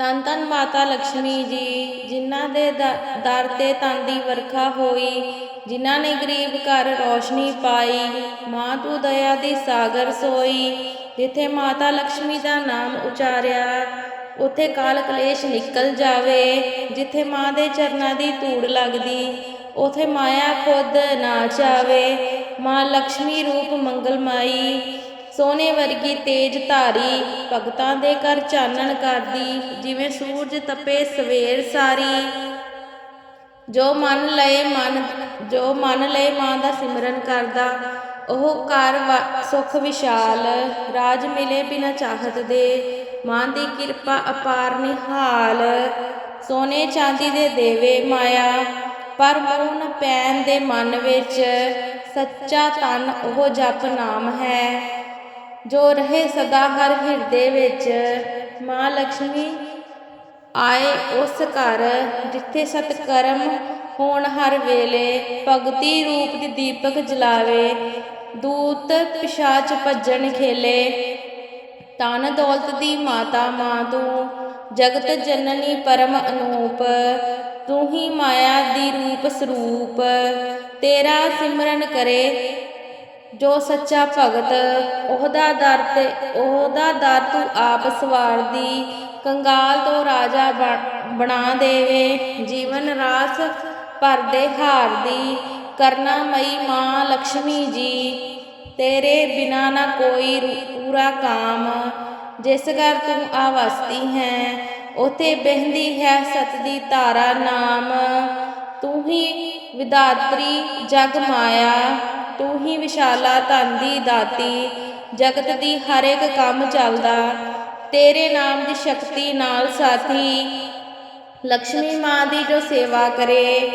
ਤਨ ਤਨ ਮਾਤਾ ਲక్ష్ਮੀ ਜੀ, ਜਿਨ੍ਹਾਂ ਦੇ ਦਰ ਤੇ ਤਨ ਦੀ ਵਰਖਾ ਹੋਈ, ਜਿਨ੍ਹਾਂ ਨੇ ਗਰੀਬ ਘਰ ਰੋਸ਼ਨੀ ਪਾਈ, ਮਾਂ ਤੂੰ ਦਇਆ ਦੀ ਸਾਗਰ ਸੋਈ, ਜਿੱਥੇ ਮਾਤਾ ਲక్ష్ਮੀ ਦਾ ਨਾਮ ਉਚਾਰਿਆ, ਉਥੇ ਕਾਲ ਕਲੇਸ਼ ਨਿਕਲ ਜਾਵੇ, ਜਿੱਥੇ ਮਾਂ ਦੇ ਚਰਨਾਂ ਦੀ ਧੂੜ ਲੱਗਦੀ, ਉਥੇ ਮਾਇਆ ਖੁਦ ਨਾ ਚਾਵੇ, ਮਾਂ ਲక్ష్ਮੀ ਰੂਪ ਮੰਗਲ ਮਾਈ ਸੋਨੇ ਵਰਗੀ ਤੇਜ ਧਾਰੀ ਭਗਤਾਂ ਦੇ ਘਰ ਚਾਨਣ ਕਰਦੀ, ਜਿਵੇਂ ਸੂਰਜ ਤਪੇ ਸਵੇਰ ਸਾਰੀ। ਜੋ ਮਨ ਲਏ ਮਨ, ਜੋ ਮਨ ਲਏ ਮਾਂ ਦਾ ਸਿਮਰਨ ਕਰਦਾ, ਉਹ ਘਰ ਵਾ- ਸੁਖ ਵਿਸ਼ਾਲ, ਰਾਜ ਮਿਲੇ ਬਿਨਾ ਚਾਹਤ ਦੇ। ਮਾਂ ਦੀ ਕਿਰਪਾ ਅਪਾਰ ਨਿਹਾਲ, ਸੋਨੇ ਚਾਂਦੀ ਦੇ ਦੇਵੇ ਮਾਇਆ। ਪਰ ਮੋਹ ਪੈਣ ਦੇ ਮਨ ਵਿੱਚ, ਸੱਚਾ ਤਨ ਉਹ ਜਪ ਨਾਮ ਹੈ। ਜੋ ਰਹੇ ਸਦਾ ਹਰ ਹਿਰਦੇ ਵਿੱਚ। ਮਾਂ ਲక్ష్ਮੀ ਆਏ ਉਸ ਘਰ ਜਿੱਥੇ ਸਤਕਰਮ ਹੋਣ ਹਰ ਵੇਲੇ, ਭਗਤੀ ਰੂਪ ਦੀ ਦੀਪਕ ਜਲਾਵੇ, ਦੂਤ ਪਿਸ਼ਾਚ ਭੱਜਣ ਖੇਲੇ। ਤਨ ਦੌਲਤ ਦੀ ਮਾਤਾ ਮਾਂ ਤੂੰ, ਜਗਤ ਜਨਨੀ ਪਰਮ ਅਨੂਪ, ਤੂੰ ਹੀ ਮਾਇਆ ਦੀ ਰੂਪ ਸਰੂਪ। ਤੇਰਾ ਸਿਮਰਨ ਕਰੇ ਜੋ ਸੱਚਾ ਭਗਤ, ਉਹਦਾ ਦਰ ਤੇ ਉਹਦਾ ਦਰ ਤੂੰ ਆਪ ਸਵਾਰਦੀ। ਕੰਗਾਲ ਤੋਂ ਰਾਜਾ ਬਣ- ਬਣਾ ਦੇਵੇ, ਜੀਵਨ ਰਾਸ ਭਰਦੇ ਹਾਰਦੀ। ਕਰਨਾਮਈ ਮਾਂ ਲక్ష్ਮੀ ਜੀ, ਤੇਰੇ ਬਿਨਾ ਨਾ ਕੋਈ ਪੂਰਾ ਕਾਮ। ਜਿਸ ਘਰ ਤੂੰ ਆਵਸਤੀ ਹੈ, ਉਥੇ ਬਹਿੰਦੀ ਹੈ ਸਤ ਦੀ ਧਾਰਾ ਨਾਮ। ਤੂੰ ਹੀ ਵਿਦਾਤਰੀ ਜਗ ਮਾਇਆ। ਤੂੰ ਹੀ ਵਿਸ਼ਾਲਾ ਧਨ ਦੀ ਦਾਤੀ, ਜਗਤ ਦੀ ਹਰ ਇੱਕ ਕੰਮ ਚੱਲਦਾ। ਤੇਰੇ ਨਾਮ ਦੀ ਸ਼ਕਤੀ ਨਾਲ ਸਾਥੀ ਲక్ష్ਮੀ ਮਾਂ ਦੀ ਜੋ ਸੇਵਾ ਕਰੇ,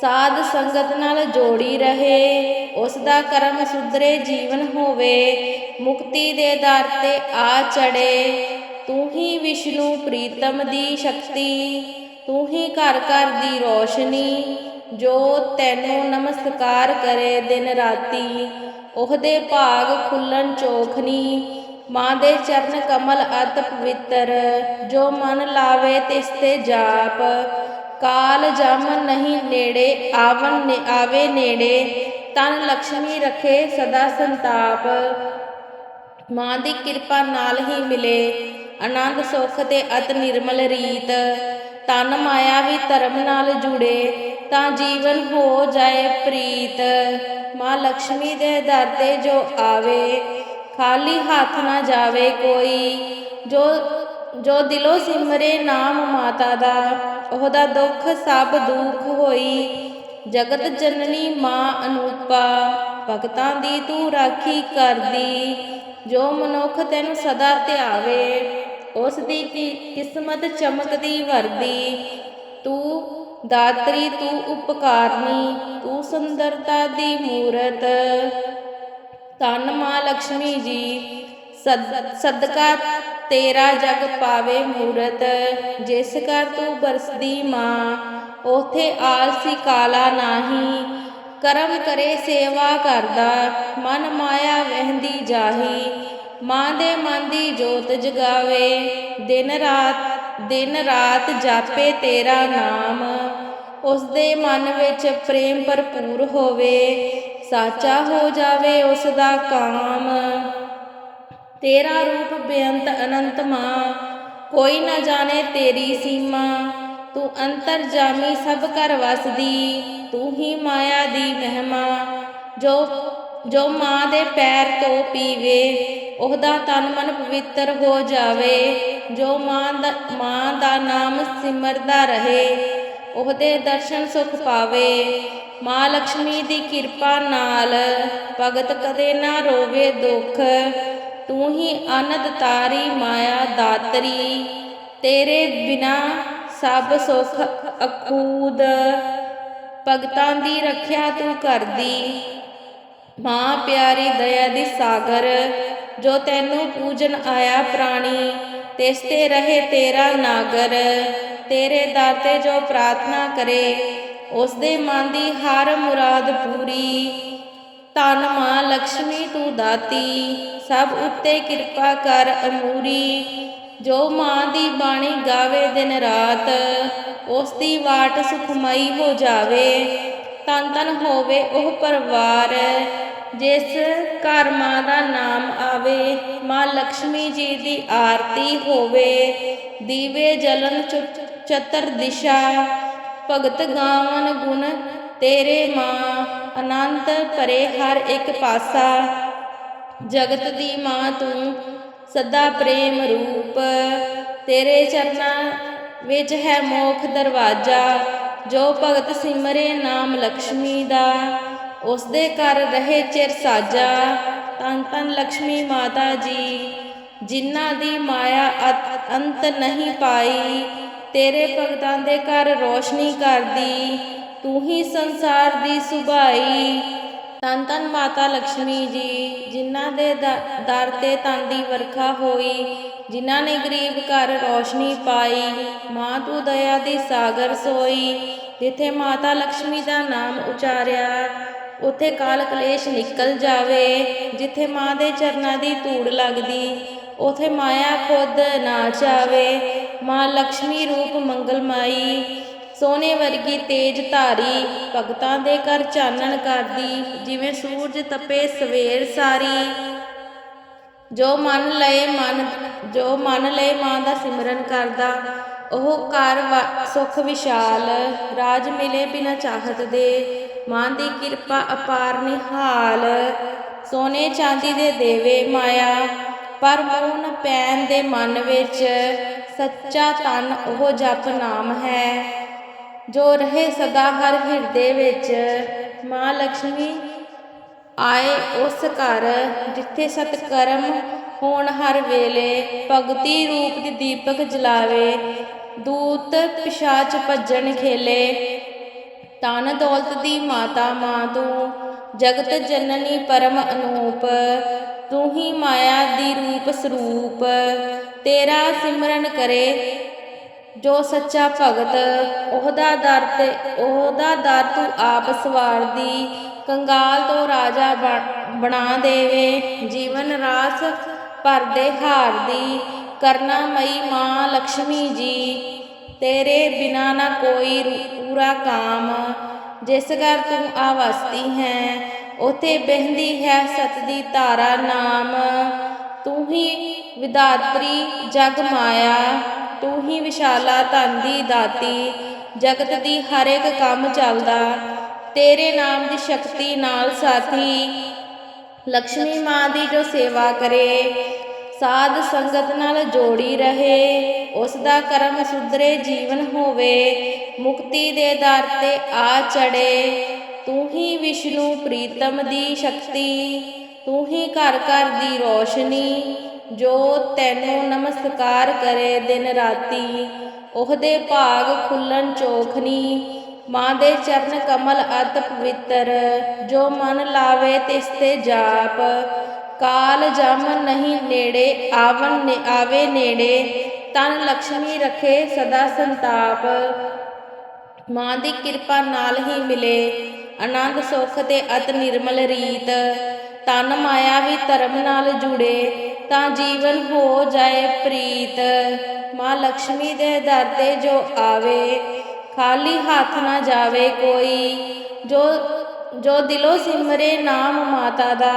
ਸਾਧ ਸੰਗਤ ਨਾਲ ਜੋੜੀ ਰਹੇ ਉਸ ਦਾ ਕਰਮ ਸੁਧਰੇ, ਜੀਵਨ ਹੋਵੇ, ਮੁਕਤੀ ਦੇ ਦਰ ਤੇ ਆ ਚੜੇ। ਤੂੰ ਹੀ ਵਿਸ਼ਨੂੰ ਪ੍ਰੀਤਮ ਦੀ ਸ਼ਕਤੀ, ਤੂੰ ਹੀ ਘਰ ਘਰ ਦੀ ਰੋਸ਼ਨੀ ਜੋ ਤੈਨੂੰ ਨਮਸਕਾਰ ਕਰੇ ਦਿਨ ਰਾਤੀ, ਉਹਦੇ ਭਾਗ ਖੁੱਲਣ ਚੋਖਨੀ, ਮਾਂ ਦੇ ਚਰਨ ਕਮਲ ਅਤ ਪਵਿੱਤਰ, ਜੋ ਮਨ ਲਾਵੇ ਤਿਸ ਤੇ ਜਾਪ। ਕਾਲ ਜਮ ਨਹੀਂ ਨੇੜੇ, ਆਵਨ ਨੇ, ਆਵੇ ਨੇੜੇ, ਤਨ ਲక్ష్ਮੀ ਰੱਖੇ ਸਦਾ ਸੰਤਾਪ। ਮਾਂ ਦੀ ਕਿਰਪਾ ਨਾਲ ਹੀ ਮਿਲੇ, ਆਨੰਦ ਸੁਖ ਤੇ ਅਤ ਨਿਰਮਲ ਰੀਤ। ਤਨ ਮਾਇਆ ਵੀ ਧਰਮ ਨਾਲ ਜੁੜੇ ਤਾਂ ਜੀਵਨ ਹੋ ਜਾਏ ਪ੍ਰੀਤ। ਮਾਂ ਲక్ష్ਮੀ ਦੇ ਦਰ ਤੇ ਜੋ ਆਵੇ, ਖਾਲੀ ਹੱਥ ਨਾ ਜਾਵੇ ਕੋਈ। ਜੋ ਜੋ ਦਿਲੋਂ ਸਿਮਰੇ ਨਾਮ ਮਾਤਾ ਦਾ, ਉਹਦਾ ਦੁੱਖ ਸਭ ਦੁੱਖ ਹੋਈ। ਜਗਤ ਜਨਨੀ ਮਾਂ ਅਨੂਪਾ, ਭਗਤਾਂ ਦੀ ਤੂੰ ਰਾਖੀ ਕਰਦੀ। ਜੋ ਮਨੁੱਖ ਤੈਨੂੰ ਸਦਾ ਧਿਆਵੇ, ਉਸ ਦੀ ਕਿਸਮਤ ਚਮਕਦੀ ਵਰਦੀ। ਤੂੰ ਦਾਤਰੀ ਤੂੰ ਉਪਕਾਰਨੀ, ਤੂੰ ਸੁੰਦਰਤਾ ਦੀ ਮੂਰਤ। ਧੰਨ ਮਾਂ ਲక్ష్ਮੀ ਜੀ, ਸਦ- ਸਦਕਾ ਤੇਰਾ ਜਗ ਪਾਵੇ ਮੂਰਤ। ਜਿਸ ਕਰ ਤੂੰ ਬਰਸਦੀ ਮਾਂ, ਉਥੇ ਆਲਸੀ ਕਾਲਾ ਨਾਹੀ। ਕਰਮ ਕਰੇ ਸੇਵਾ ਕਰਦਾ, ਮਨ ਮਾਇਆ ਵਹਿੰਦੀ ਜਾਹੀ। ਮਾਂ ਦੇ ਮਨ ਦੀ ਜੋਤ ਜਗਾਵੇ, ਦਿਨ ਰਾਤ ਦਿਨ ਰਾਤ ਜਾਪੇ ਤੇਰਾ ਨਾਮ। ਉਸ ਦੇ ਮਨ ਵਿੱਚ ਪ੍ਰੇਮ ਭਰਪੂਰ ਹੋਵੇ, ਸਾਚਾ ਹੋ ਜਾਵੇ ਉਸ ਦਾ ਕਾਮ। ਤੇਰਾ ਰੂਪ ਬੇਅੰਤ ਅਨੰਤ ਮਾਂ, ਕੋਈ ਨਾ ਜਾਣੇ ਤੇਰੀ ਸੀਮਾ। ਤੂੰ ਅੰਤਰ ਜਾਮੀ ਸਭ ਕਰ ਵਸਦੀ, ਤੂੰ ਹੀ ਮਾਇਆ ਦੀ ਮਹਿਮਾ। ਜੋ ਜੋ ਮਾਂ ਦੇ ਪੈਰ ਤੋਂ ਪੀਵੇ ਉਹਦਾ ਤਨ ਮਨ ਪਵਿੱਤਰ ਹੋ ਜਾਵੇ, ਜੋ ਮਾਂ ਦਾ ਮਾਂ ਦਾ ਨਾਮ ਸਿਮਰਦਾ ਰਹੇ, ਉਹਦੇ ਦਰਸ਼ਨ ਸੁਖ ਪਾਵੇ। ਮਾਂ ਲక్ష్ਮੀ ਦੀ ਕਿਰਪਾ ਨਾਲ ਭਗਤ ਕਦੇ ਨਾ ਰੋਵੇ ਦੁੱਖ। ਤੂੰ ਹੀ ਅਨੰਦ ਤਾਰੀ ਮਾਇਆ ਦਾਤਰੀ, ਤੇਰੇ ਬਿਨਾ ਸਭ ਸੁਖ ਅਕੂਦ। ਭਗਤਾਂ ਦੀ ਰੱਖਿਆ ਤੂੰ ਕਰਦੀ, ਮਾਂ ਪਿਆਰੀ ਦਇਆ ਦੀ ਸਾਗਰ। ਜੋ ਤੈਨੂੰ ਪੂਜਨ ਆਇਆ ਪ੍ਰਾਣੀ ਤਿਸ ਤੇ ਰਹੇ ਤੇਰਾ ਨਾਗਰ। ਤੇਰੇ ਦਰ ਤੇ ਜੋ ਪ੍ਰਾਰਥਨਾ ਕਰੇ ਉਸ ਦੇ ਮਨ ਦੀ ਹਰ ਮੁਰਾਦ ਪੂਰੀ। ਧੰਨ ਮਾਂ ਲక్ష్ਮੀ ਤੂੰ ਦਾਤੀ, ਸਭ ਉੱਤੇ ਕਿਰਪਾ ਕਰ ਅਮੂਰੀ। ਜੋ ਮਾਂ ਦੀ ਬਾਣੀ ਗਾਵੇ ਦਿਨ ਰਾਤ ਉਸ ਦੀ ਬਾਟ ਸੁਖਮਈ ਹੋ ਜਾਵੇ। ਤਨ ਤਨ ਹੋਵੇ ਉਹ ਪਰਿਵਾਰ। ਜਿਸ ਘਰ ਮਾਂ ਦਾ ਨਾਮ ਆਵੇ, ਮਾਂ ਲక్ష్ਮੀ ਜੀ ਦੀ ਆਰਤੀ ਹੋਵੇ, ਦੀਵੇ ਜਲਨ ਚਤਰ ਦਿਸ਼ਾ, ਭਗਤ ਗਾਵਨ ਗੁਣ ਤੇਰੇ ਮਾਂ, ਅਨੰਤ ਭਰੇ ਹਰ ਇੱਕ ਪਾਸਾ। ਜਗਤ ਦੀ ਮਾਂ ਤੂੰ ਸਦਾ ਪ੍ਰੇਮ ਰੂਪ, ਤੇਰੇ ਚਰਨਾਂ ਵਿੱਚ ਹੈ ਮੋਖ ਦਰਵਾਜਾ, ਜੋ ਭਗਤ ਸਿਮਰੇ ਨਾਮ ਲక్ష్ਮੀ ਦਾ। ਉਸ ਦੇ ਘਰ ਰਹੇ ਚਿਰ ਸਾਜਾ। ਤਨ ਤਨ ਲక్ష్ਮੀ ਮਾਤਾ ਜੀ, ਜਿਨ੍ਹਾਂ ਦੀ ਮਾਇਆ ਅੰਤ ਨਹੀਂ ਪਾਈ, ਤੇਰੇ ਭਗਤਾਂ ਦੇ ਘਰ ਰੋਸ਼ਨੀ ਕਰਦੀ, ਤੂੰ ਹੀ ਸੰਸਾਰ ਦੀ ਸੁਭਾਈ। ਤਨ ਤਨ ਮਾਤਾ ਲక్ష్ਮੀ ਜੀ, ਜਿਨ੍ਹਾਂ ਦੇ ਦਰ ਤੇ ਤਨ ਦੀ ਵਰਖਾ ਹੋਈ, ਜਿਨ੍ਹਾਂ ਨੇ ਗਰੀਬ ਘਰ ਰੋਸ਼ਨੀ ਪਾਈ, ਮਾਂ ਤੂੰ ਦਇਆ ਦੀ ਸਾਗਰ ਸੋਈ, ਜਿੱਥੇ ਮਾਤਾ ਲక్ష్ਮੀ ਦਾ ਨਾਮ ਉਚਾਰਿਆ ਉੱਥੇ ਕਾਲ ਕਲੇਸ਼ ਨਿਕਲ ਜਾਵੇ, ਜਿੱਥੇ ਮਾਂ ਦੇ ਚਰਨਾਂ ਦੀ ਧੂੜ ਲੱਗਦੀ, ਉਥੇ ਮਾਇਆ ਖੁਦ ਨਾਚ ਆਵੇ ਮਾਂ ਲక్ష్ਮੀ ਰੂਪ ਮੰਗਲਮਾਈ, ਸੋਨੇ ਵਰਗੀ ਤੇਜ ਧਾਰੀ, ਭਗਤਾਂ ਦੇ ਘਰ ਚਾਨਣ ਕਰਦੀ, ਜਿਵੇਂ ਸੂਰਜ ਤਪੇ ਸਵੇਰ ਸਾਰੀ। ਜੋ ਮਨ ਲਏ ਮਨ, ਜੋ ਮਨ ਲਏ ਮਾਂ ਦਾ ਸਿਮਰਨ ਕਰਦਾ, ਉਹ ਘਰ ਵਾ- ਸੁਖ ਵਿਸ਼ਾਲ, ਰਾਜ ਮਿਲੇ ਬਿਨਾ ਚਾਹਤ ਦੇ। ਮਾਂ ਦੀ ਕਿਰਪਾ ਅਪਾਰ ਨਿਹਾਲ। ਸੋਨੇ ਚਾਂਦੀ ਦੇ ਦੇਵੇ ਮਾਇਆ, ਪਰ ਮੋਹ ਪੈਣ ਦੇ ਮਨ ਵਿੱਚ ਸੱਚਾ ਤਨ ਉਹ ਜਪ ਨਾਮ ਹੈ। ਜੋ ਰਹੇ ਸਦਾ ਹਰ ਹਿਰਦੇ ਵਿੱਚ, ਮਾਂ ਲక్ష్ਮੀ ਆਏ ਉਸ ਘਰ, ਜਿੱਥੇ ਸਤਕਰਮ ਹੋਣ ਹਰ ਵੇਲੇ, ਭਗਤੀ ਰੂਪ ਦੀ ਦੀਪਕ ਜਲਾਵੇ। ਦੂਤ ਪਿਸ਼ਾਚ ਭੱਜਣ ਖੇਲੇ ਤਨ ਦੌਲਤ ਦੀ ਮਾਤਾ ਮਾਂ ਤੂੰ, ਜਗਤ ਜਨਨੀ ਪਰਮ ਅਨੂਪ, ਤੂੰ ਹੀ ਮਾਇਆ ਦੀ ਰੂਪ ਸਰੂਪ। ਤੇਰਾ ਸਿਮਰਨ ਕਰੇ ਜੋ ਸੱਚਾ ਭਗਤ, ਉਹਦਾ ਦਰ ਤੇ, ਉਹਦਾ ਦਰ ਤੂੰ ਆਪ ਸਵਾਰਦੀ। ਕੰਗਾਲ ਤੋਂ ਰਾਜਾ ਬਣ- ਬਣਾ ਦੇਵੇ, ਜੀਵਨ ਰਾਸ ਭਰਦੇ ਹਾਰਦੀ। ਕਰਨਾ ਮਈ ਮਾਂ ਲక్ష్ਮੀ ਜੀ ਤੇਰੇ ਬਿਨਾ ਨਾ ਕੋਈ ਪੂਰਾ ਕਾਮ। ਜਿਸ ਘਰ ਤੂੰ ਆਵਸਤੀ ਹੈ, ਉਥੇ ਬਹਿੰਦੀ ਹੈ ਸਤ ਦੀ ਧਾਰਾ ਨਾਮ। ਤੂੰ ਹੀ ਵਿਦਾਤਰੀ ਜਗ ਮਾਇਆ, ਤੂੰ ਹੀ ਵਿਸ਼ਾਲਾ ਧਨ ਦੀ ਦਾਤੀ। ਜਗਤ ਦੀ ਹਰ ਇੱਕ ਕੰਮ ਚੱਲਦਾ, ਤੇਰੇ ਨਾਮ ਦੀ ਸ਼ਕਤੀ ਨਾਲ ਸਾਥੀ। ਲక్ష్ਮੀ ਮਾਂ ਦੀ ਜੋ ਸੇਵਾ ਕਰੇ, ਸਾਧ ਸੰਗਤ ਨਾਲ ਜੋੜੀ ਰਹੇ। ਉਸ ਦਾ ਕਰਮ ਸੁਧਰੇ ਜੀਵਨ ਹੋਵੇ, ਮੁਕਤੀ ਦੇ ਦਰ ਤੇ ਆ ਚੜੇ ਤੂੰ ਹੀ ਵਿਸ਼ਨੂੰ ਪ੍ਰੀਤਮ ਦੀ ਸ਼ਕਤੀ, ਤੂੰ ਹੀ ਘਰ ਘਰ ਦੀ ਰੋਸ਼ਨੀ, ਜੋ ਤੈਨੂੰ ਨਮਸਕਾਰ ਕਰੇ ਦਿਨ ਰਾਤੀ। ਉਹਦੇ ਭਾਗ ਖੁੱਲਣ ਚੋਖਨੀ, ਮਾਂ ਦੇ ਚਰਨ ਕਮਲ ਅਤ ਪਵਿੱਤਰ, ਜੋ ਮਨ ਲਾਵੇ ਤਿਸ ਤੇ ਜਾਪ। ਕਾਲ ਜਮ ਨਹੀਂ ਨੇੜੇ ਆਵਨ ਆਵੇ ਨੇੜੇ ਤਨ ਲਕਸ਼ਮੀ ਰਖੇ ਸਦਾ ਸੰਤਾਪ। ਮਾਂ ਦੀ ਕਿਰਪਾ ਨਾਲ ਹੀ ਮਿਲੇ। ਆਨੰਦ ਸੁਖ ਤੇ ਅਤ ਨਿਰਮਲ ਰੀਤ। ਤਨ ਮਾਇਆ ਵੀ ਧਰਮ ਨਾਲ ਜੁੜੇ, ਤਾਂ ਜੀਵਨ ਹੋ ਜਾਏ ਪ੍ਰੀਤ। ਮਾਂ ਲਕਸ਼ਮੀ ਦੇ ਦਰ ਤੇ ਜੋ ਆਵੇ, ਖਾਲੀ ਹੱਥ ਨਾ ਜਾਵੇ ਕੋਈ। ਜੋ ਜੋ ਦਿਲੋਂ ਸਿਮਰੇ ਨਾਮ ਮਾਤਾ ਦਾ,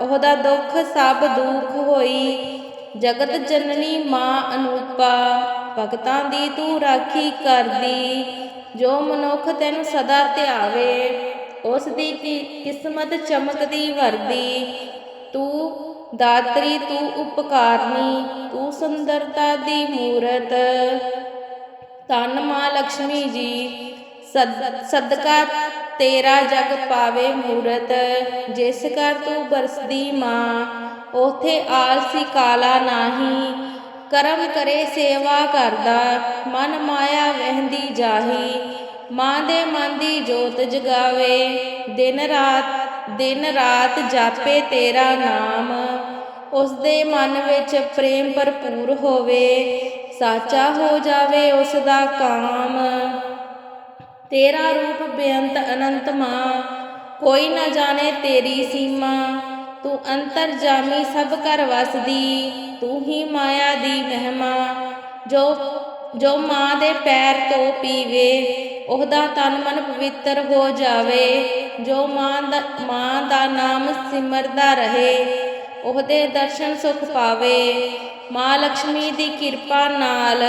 ਉਹਦਾ ਦੁੱਖ ਸਭ ਦੁੱਖ ਹੋਈ। ਜਗਤ ਜਨਨੀ ਮਾਂ ਅਨੂਪਾ, ਭਗਤਾਂ ਦੀ ਤੂੰ ਰਾਖੀ ਕਰਦੀ, ਜੋ ਮਨੁੱਖ ਤੈਨੂੰ ਸਦਾ ਧਿਆਵੇ, ਉਸ ਦੀ ਕਿਸਮਤ ਚਮਕਦੀ ਵਰਦੀ। ਤੂੰ ਦਾਤਰੀ, ਤੂੰ ਉਪਕਾਰਨੀ, ਤੂੰ ਸੁੰਦਰਤਾ ਦੀ ਮੂਰਤ। ਧੰਨ ਮਾਂ ਲక్ష్ਮੀ ਜੀ ਸਦਕਾ ਤੇਰਾ ਜਗ ਪਾਵੇ ਮੂਰਤ, ਜਿਸ ਕਰ ਤੂੰ ਬਰਸਦੀ ਮਾਂ, ਉਥੇ ਆਲਸੀ ਕਾਲਾ ਨਾਹੀ, ਕਰਮ ਕਰੇ ਸੇਵਾ ਕਰਦਾ, ਮਨ ਮਾਇਆ ਵਹਿੰਦੀ ਜਾਹੀ, ਮਾਂ ਦੇ ਮਨ ਦੀ ਜੋਤ ਜਗਾਵੇ, ਦਿਨ ਰਾਤ ਦਿਨ ਰਾਤ ਜਾਪੇ ਤੇਰਾ ਨਾਮ ਉਸ ਦੇ ਮਨ ਵਿੱਚ ਪ੍ਰੇਮ ਭਰਪੂਰ ਹੋਵੇ, ਸਾਚਾ ਹੋ ਜਾਵੇ ਉਸ ਦਾ ਕਾਮ। ਤੇਰਾ ਰੂਪ ਬੇਅੰਤ ਅਨੰਤ ਮਾਂ। ਕੋਈ ਨਾ ਜਾਣੇ ਤੇਰੀ ਸੀਮਾ। ਤੂੰ ਅੰਤਰਜਾਮੀ ਸਭ ਘਰ ਵਸਦੀ। ਤੂੰ ਹੀ ਮਾਇਆ ਦੀ ਮਹਿਮਾ। ਜੋ ਜੋ ਮਾਂ ਦੇ ਪੈਰ ਤੋਂ ਪੀਵੇ, ਉਹਦਾ ਤਨ ਮਨ ਪਵਿੱਤਰ ਹੋ ਜਾਵੇ। ਜੋ ਮਾਂ ਦਾ ਮਾਂ ਦਾ ਨਾਮ ਸਿਮਰਦਾ ਰਹੇ, ਉਹਦੇ ਦਰਸ਼ਨ ਸੁਖ ਪਾਵੇ। ਮਾਂ ਲక్ష్ਮੀ ਦੀ ਕਿਰਪਾ ਨਾਲ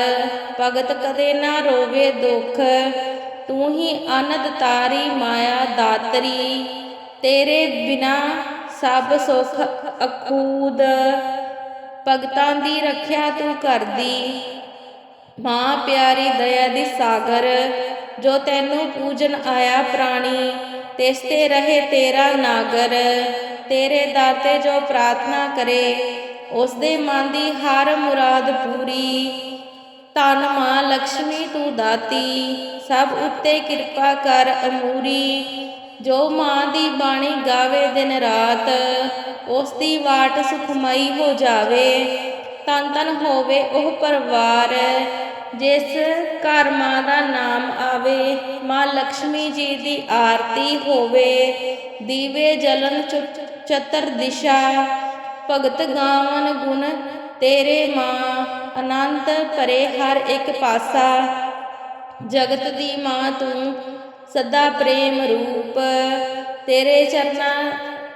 ਭਗਤ ਕਦੇ ਨਾ ਰੋਵੇ ਦੁੱਖ। ਤੂੰ ਹੀ ਅਨੰਦ ਤਾਰੀ ਮਾਇਆ ਦਾਤਰੀ, ਤੇਰੇ ਬਿਨਾ ਸਭ ਸੁਖ ਅਕੂਦ। ਭਗਤਾਂ ਦੀ ਰੱਖਿਆ ਤੂੰ ਕਰਦੀ, ਮਾਂ ਪਿਆਰੀ ਦਇਆ ਦੀ ਸਾਗਰ, ਜੋ ਤੈਨੂੰ ਪੂਜਨ ਆਇਆ ਪ੍ਰਾਣੀ, ਤਿਸ ਤੇ ਰਹੇ ਤੇਰਾ ਨਾਗਰ। ਤੇਰੇ ਦਾਤੇ ਜੋ ਪ੍ਰਾਰਥਨਾ ਕਰੇ ਉਸ ਦੇ ਮਨ ਦੀ ਹਰ ਮੁਰਾਦ ਪੂਰੀ। ਧਨ ਮਾਂ ਲక్ష్ਮੀ ਤੂੰ ਦਾਤੀ, ਸਭ ਉੱਤੇ ਕਿਰਪਾ ਕਰ ਅਮੂਰੀ। ਜੋ ਮਾਂ ਦੀ ਬਾਣੀ ਗਾਵੇ ਦਿਨ ਰਾਤ, ਉਸ ਦੀ ਵਾਟ ਸੁਖਮਈ ਹੋ ਜਾਵੇ। ਤਨ ਤਨ ਹੋਵੇ ਉਹ ਪਰਿਵਾਰ, ਜਿਸ ਘਰ ਮਾਂ ਦਾ ਨਾਮ ਆਵੇ। ਮਾਂ ਲక్ష్ਮੀ ਜੀ ਦੀ ਆਰਤੀ ਹੋਵੇ, ਦੀਵੇ ਜਲਨ ਚਤਰ ਦਿਸ਼ਾ। ਭਗਤ ਗਾਵਨ ਗੁਣ ਤੇਰੇ ਮਾਂ ਅਨੰਤ ਭਰੇ ਹਰ ਇੱਕ ਪਾਸਾ। ਜਗਤ ਦੀ ਮਾਂ ਤੂੰ ਸਦਾ ਪ੍ਰੇਮ ਰੂਪ। ਤੇਰੇ ਚਰਨਾਂ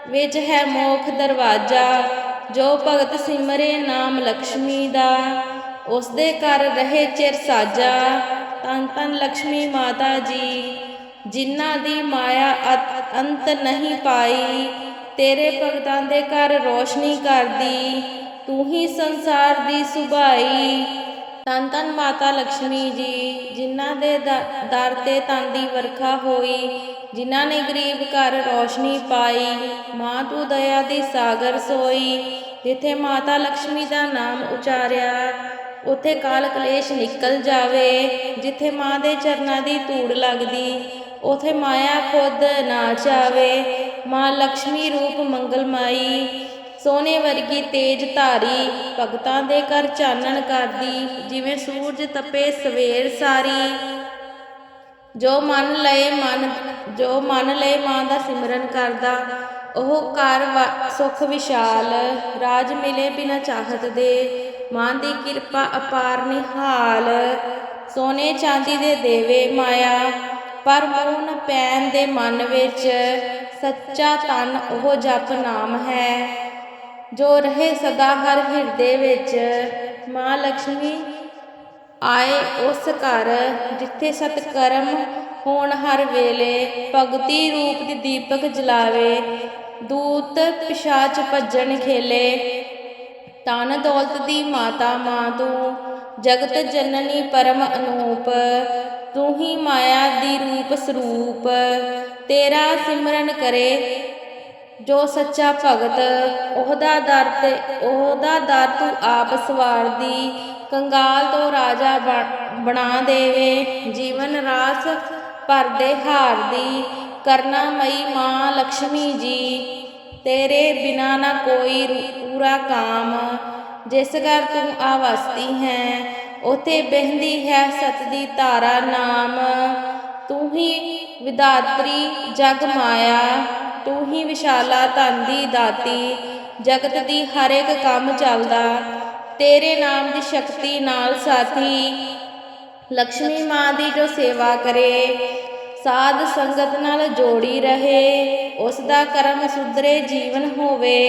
ਵਿੱਚ ਹੈ ਮੋਖ ਦਰਵਾਜਾ, ਜੋ ਭਗਤ ਸਿਮਰੇ ਨਾਮ ਲక్ష్ਮੀ ਦਾ। ਉਸ ਦੇ ਕਰ ਰਹੇ ਚਿਰ ਸਾਜਾ, ਤਨ ਤਨ ਲక్ష్ਮੀ ਮਾਤਾ ਜੀ। ਜਿਨ੍ਹਾਂ ਦੀ ਮਾਇਆ ਅੰਤ ਨਹੀਂ ਪਾਈ, ਤੇਰੇ ਭਗਤਾਂ ਦੇ ਘਰ ਰੋਸ਼ਨੀ ਕਰਦੀ। ਤੂੰ ਹੀ ਸੰਸਾਰ ਦੀ ਸੁਭਾਈ। ਤਨ ਤਨ ਮਾਤਾ ਲక్ష్ਮੀ ਜੀ, ਜਿਨ੍ਹਾਂ ਦੇ ਦਰ ਤੇ ਤਨ ਦੀ ਵਰਖਾ ਹੋਈ, ਜਿਨ੍ਹਾਂ ਨੇ ਗਰੀਬ ਘਰ ਰੋਸ਼ਨੀ ਪਾਈ, ਮਾਂ ਤੂੰ ਦਇਆ ਦੀ ਸਾਗਰ ਸੋਈ, ਜਿੱਥੇ ਮਾਤਾ ਲక్ష్ਮੀ ਦਾ ਨਾਮ ਉਚਾਰਿਆ, ਉਥੇ ਕਾਲ ਕਲੇਸ਼ ਨਿਕਲ ਜਾਵੇ, ਜਿੱਥੇ ਮਾਂ ਦੇ ਚਰਨਾਂ ਦੀ ਧੂੜ ਲੱਗਦੀ, ਉਥੇ ਮਾਇਆ ਖੁਦ ਨਾ ਚਾਵੇ, ਮਾਂ ਲక్ష్ਮੀ ਰੂਪ ਮੰਗਲ ਮਾਈ ਸੋਨੇ ਵਰਗੀ ਤੇਜ ਧਾਰੀ ਭਗਤਾਂ ਦੇ ਘਰ ਚਾਨਣ ਕਰਦੀ, ਜਿਵੇਂ ਸੂਰਜ ਤਪੇ ਸਵੇਰ ਸਾਰੀ। ਜੋ ਮਨ ਲਏ ਮਨ, ਜੋ ਮਨ ਲਏ ਮਾਂ ਦਾ ਸਿਮਰਨ ਕਰਦਾ, ਉਹ ਘਰ ਵਾ- ਸੁਖ ਵਿਸ਼ਾਲ। ਰਾਜ ਮਿਲੇ ਬਿਨਾ ਚਾਹਤ ਦੇ, ਮਾਂ ਦੀ ਕਿਰਪਾ ਅਪਾਰ ਨਿਹਾਲ। ਸੋਨੇ ਚਾਂਦੀ ਦੇ ਦੇਵੇ ਮਾਇਆ, ਪਰ ਮੋਹ ਨ ਪੈਣ ਦੇ ਮਨ ਵਿੱਚ ਸੱਚਾ ਤਨ ਉਹ ਜਪ ਨਾਮ ਹੈ। ਜੋ ਰਹੇ ਸਦਾ ਹਰ ਹਿਰਦੇ ਵਿੱਚ, ਮਾਂ ਲక్ష్ਮੀ ਆਏ ਉਸ ਘਰ ਜਿੱਥੇ ਸਤਕਰਮ ਹੋਣ ਹਰ ਵੇਲੇ, ਭਗਤੀ ਰੂਪ ਦੀ ਦੀਪਕ ਜਲਾਵੇ, ਦੂਤ ਪਿਸ਼ਾਚ ਭੱਜਣ ਖੇਲੇ। ਤਨ ਦੌਲਤ ਦੀ ਮਾਤਾ ਮਾਂ ਤੂੰ, ਜਗਤ ਜਨਨੀ ਪਰਮ ਅਨੂਪ, ਤੂੰ ਹੀ ਮਾਇਆ ਦੀ ਰੂਪ ਸਰੂਪ, ਤੇਰਾ ਸਿਮਰਨ ਕਰੇ ਜੋ ਸੱਚਾ ਭਗਤ, ਉਹਦਾ ਦਰ ਤੇ, ਉਹਦਾ ਦਰ ਤੂੰ ਆਪ ਸਵਾਰਦੀ। ਕੰਗਾਲ ਤੋਂ ਰਾਜਾ ਬਣ- ਬਣਾ ਦੇਵੇ, ਜੀਵਨ ਰਾਸ ਭਰਦੇ ਹਾਰਦੀ। ਕਰਨਾ ਮਈ ਮਾਂ ਲక్ష్ਮੀ ਜੀ, ਤੇਰੇ ਬਿਨਾ ਨਾ ਕੋਈ ਪੂਰਾ ਕਾਮ। ਜਿਸ ਘਰ ਤੂੰ ਆਵਸਤੀ ਹੈ, ਉਥੇ ਬਹਿੰਦੀ ਹੈ ਸਤ ਦੀ ਧਾਰਾ ਨਾਮ। ਤੂੰ ਹੀ ਵਿਦਾਤਰੀ ਜਗ ਮਾਇਆ। ਤੂੰ ਹੀ ਵਿਸ਼ਾਲਾ ਧਨ ਦੀ ਦਾਤੀ, ਜਗਤ ਦੀ ਹਰ ਇੱਕ ਕੰਮ ਚੱਲਦਾ। ਤੇਰੇ ਨਾਮ ਦੀ ਸ਼ਕਤੀ ਨਾਲ ਸਾਥੀ ਲక్ష్ਮੀ ਮਾਂ ਦੀ ਜੋ ਸੇਵਾ ਕਰੇ, ਸਾਧ ਸੰਗਤ ਨਾਲ ਜੋੜੀ ਰਹੇ ਉਸ ਦਾ ਕਰਮ ਸੁਧਰੇ, ਜੀਵਨ ਹੋਵੇ,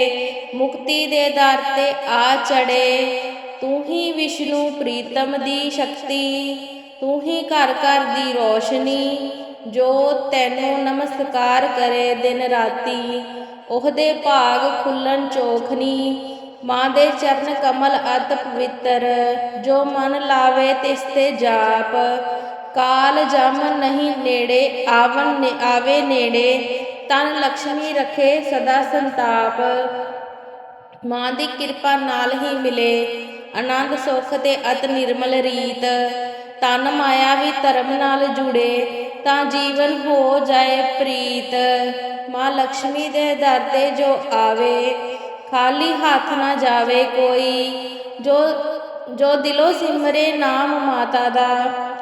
ਮੁਕਤੀ ਦੇ ਦਰ ਤੇ ਆ ਚੜੇ। ਤੂੰ ਹੀ ਵਿਸ਼ਨੂੰ ਪ੍ਰੀਤਮ ਦੀ ਸ਼ਕਤੀ, ਤੂੰ ਹੀ ਘਰ ਘਰ ਦੀ ਰੋਸ਼ਨੀ ਜੋ ਤੈਨੂੰ ਨਮਸਕਾਰ ਕਰੇ ਦਿਨ ਰਾਤੀ, ਉਹਦੇ ਭਾਗ ਖੁੱਲਣ ਚੋਖਨੀ, ਮਾਂ ਦੇ ਚਰਨ ਕਮਲ ਅਤ ਪਵਿੱਤਰ, ਜੋ ਮਨ ਲਾਵੇ ਤਿਸ ਤੇ ਜਾਪ। ਕਾਲ ਜਮ ਨਹੀਂ ਨੇੜੇ, ਆਵਨ ਨੇ, ਆਵੇ ਨੇੜੇ, ਤਨ ਲక్ష్ਮੀ ਰੱਖੇ ਸਦਾ ਸੰਤਾਪ। ਮਾਂ ਦੀ ਕਿਰਪਾ ਨਾਲ ਹੀ ਮਿਲੇ, ਆਨੰਦ ਸੁਖ ਤੇ ਅਤ ਨਿਰਮਲ ਰੀਤ। ਤਨ ਮਾਇਆ ਵੀ ਧਰਮ ਨਾਲ ਜੁੜੇ ਤਾਂ ਜੀਵਨ ਹੋ ਜਾਏ ਪ੍ਰੀਤ। ਮਾਂ ਲక్ష్ਮੀ ਦੇ ਦਰ ਤੇ ਜੋ ਆਵੇ, ਖਾਲੀ ਹੱਥ ਨਾ ਜਾਵੇ ਕੋਈ। ਜੋ ਜੋ ਦਿਲੋਂ ਸਿਮਰੇ ਨਾਮ ਮਾਤਾ ਦਾ,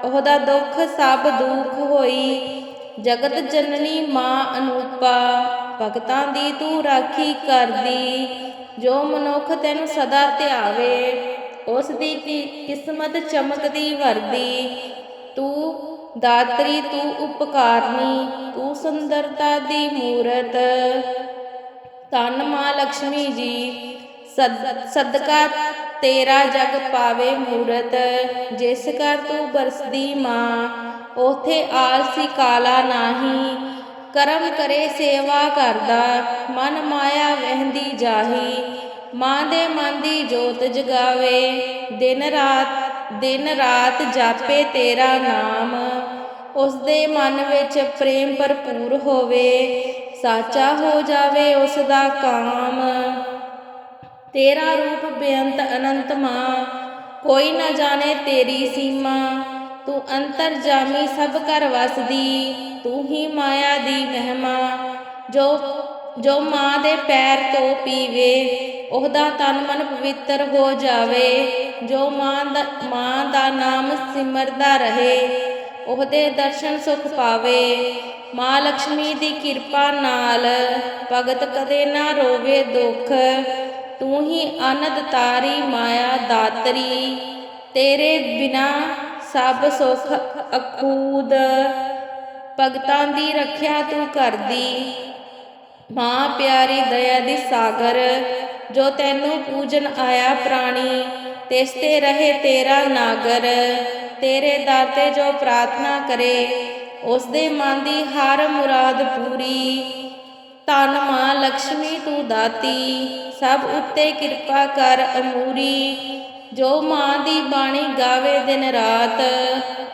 ਉਹਦਾ ਦੁੱਖ ਸਭ ਦੁੱਖ ਹੋਈ। ਜਗਤ ਜਨਨੀ ਮਾਂ ਅਨੂਪਾ, ਭਗਤਾਂ ਦੀ ਤੂੰ ਰਾਖੀ ਕਰਦੀ। ਜੋ ਮਨੁੱਖ ਤੈਨੂੰ ਸਦਾ ਧਿਆਵੇ, ਉਸ ਦੀ ਕਿਸਮਤ ਚਮਕਦੀ ਵਰਦੀ। ਤੂੰ ਦਾਤਰੀ ਤੂੰ ਉਪਕਾਰਨੀ, ਤੂੰ ਸੁੰਦਰਤਾ ਦੀ ਮੂਰਤ। ਧੰਨ ਮਾਂ ਲక్ష్ਮੀ ਜੀ, ਸਦ- ਸਦਕਾ ਤੇਰਾ ਜਗ ਪਾਵੇ ਮੂਰਤ। ਜਿਸ ਕਰ ਤੂੰ ਬਰਸਦੀ ਮਾਂ, ਉਥੇ ਆਲਸੀ ਕਾਲਾ ਨਾਹੀ। ਕਰਮ ਕਰੇ ਸੇਵਾ ਕਰਦਾ, ਮਨ ਮਾਇਆ ਵਹਿੰਦੀ ਜਾਹੀ। ਮਾਂ ਦੇ ਮਨ ਦੀ ਜੋਤ ਜਗਾਵੇ, ਦਿਨ ਰਾਤ ਦਿਨ ਰਾਤ ਜਾਪੇ ਤੇਰਾ ਨਾਮ। ਉਸ ਦੇ ਮਨ ਵਿੱਚ ਪ੍ਰੇਮ ਭਰਪੂਰ ਹੋਵੇ, ਸਾਚਾ ਹੋ ਜਾਵੇ ਉਸ ਦਾ ਕਾਮ। ਤੇਰਾ ਰੂਪ ਬੇਅੰਤ ਅਨੰਤ ਮਾਂ, ਕੋਈ ਨਾ ਜਾਣੇ ਤੇਰੀ ਸੀਮਾ। ਤੂੰ ਅੰਤਰ ਜਾਮੀ ਸਭ ਕਰ ਵਸਦੀ, ਤੂੰ ਹੀ ਮਾਇਆ ਦੀ ਮਹਿਮਾ। ਜੋ ਜੋ ਮਾਂ ਦੇ ਪੈਰ ਤੋਂ ਪੀਵੇ, ਉਹਦਾ ਤਨ ਮਨ ਪਵਿੱਤਰ ਹੋ ਜਾਵੇ। ਜੋ ਮਾਂ ਦਾ ਮਾਂ ਦਾ ਨਾਮ ਸਿਮਰਦਾ ਰਹੇ, ਉਹਦੇ ਦਰਸ਼ਨ ਸੁਖ ਪਾਵੇ। ਮਾਂ ਲక్ష్ਮੀ ਦੀ ਕਿਰਪਾ ਨਾਲ ਭਗਤ ਕਦੇ ਨਾ ਰੋਵੇ ਦੁੱਖ। ਤੂੰ ਹੀ ਅਨੰਦ ਤਾਰੀ ਮਾਇਆ ਦਾਤਰੀ, ਤੇਰੇ ਬਿਨਾ ਸਭ ਸੁਖ ਅਕੂਦ। ਭਗਤਾਂ ਦੀ ਰੱਖਿਆ ਤੂੰ ਕਰਦੀ। ਮਾਂ ਪਿਆਰੀ ਦਇਆ ਦੀ ਸਾਗਰ, ਜੋ ਤੈਨੂੰ ਪੂਜਨ ਆਇਆ ਪ੍ਰਾਣੀ ਤਿਸ ਤੇ ਰਹੇ ਤੇਰਾ ਨਾਗਰ। ਤੇਰੇ ਦਰ ਤੇ ਜੋ ਪ੍ਰਾਰਥਨਾ ਕਰੇ ਉਸ ਦੇ ਮਨ ਦੀ ਹਰ ਮੁਰਾਦ ਪੂਰੀ। ਧੰਨ ਮਾਂ ਲక్ష్ਮੀ ਤੂੰ ਦਾਤੀ, ਸਭ ਉੱਤੇ ਕਿਰਪਾ ਕਰ ਅਮੂਰੀ। ਜੋ ਮਾਂ ਦੀ ਬਾਣੀ ਗਾਵੇ ਦਿਨ ਰਾਤ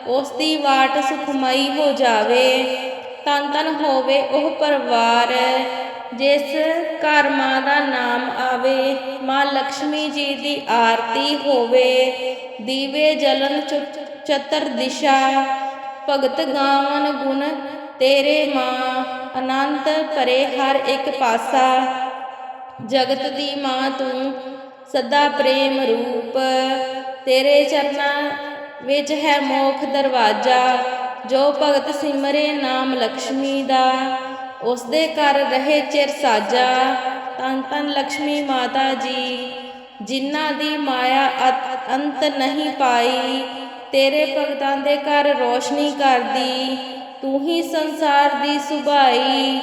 ਉਸ ਦੀ ਵਾਟ ਸੁਖਮਈ ਹੋ ਜਾਵੇ। ਤਨ ਤਨ ਹੋਵੇ ਉਹ ਪਰਿਵਾਰ। ਜਿਸ ਘਰ ਮਾਂ ਦਾ ਨਾਮ ਆਵੇ, ਮਾਂ ਲక్ష్ਮੀ ਜੀ ਦੀ ਆਰਤੀ ਹੋਵੇ, ਦੀਵੇ ਜਲਨ ਚਤਰ ਦਿਸ਼ਾ, ਭਗਤ ਗਾਵਨ ਗੁਣ ਤੇਰੇ ਮਾਂ, ਅਨੰਤ ਭਰੇ ਹਰ ਇੱਕ ਪਾਸਾ। ਜਗਤ ਦੀ ਮਾਂ ਤੂੰ ਸਦਾ ਪ੍ਰੇਮ ਰੂਪ, ਤੇਰੇ ਚਰਨਾਂ ਵਿੱਚ ਹੈ ਮੋਖ ਦਰਵਾਜਾ, ਜੋ ਭਗਤ ਸਿਮਰੇ ਨਾਮ ਲక్ష్ਮੀ ਦਾ। ਉਸ ਦੇ ਘਰ ਰਹੇ ਚਿਰ ਸਾਜਾ। ਤਨ ਤਨ ਲక్ష్ਮੀ ਮਾਤਾ ਜੀ, ਜਿਨ੍ਹਾਂ ਦੀ ਮਾਇਆ ਅਤ- ਅੰਤ ਨਹੀਂ ਪਾਈ, ਤੇਰੇ ਭਗਤਾਂ ਦੇ ਘਰ ਰੋਸ਼ਨੀ ਕਰਦੀ, ਤੂੰ ਹੀ ਸੰਸਾਰ ਦੀ ਸੁਭਾਈ।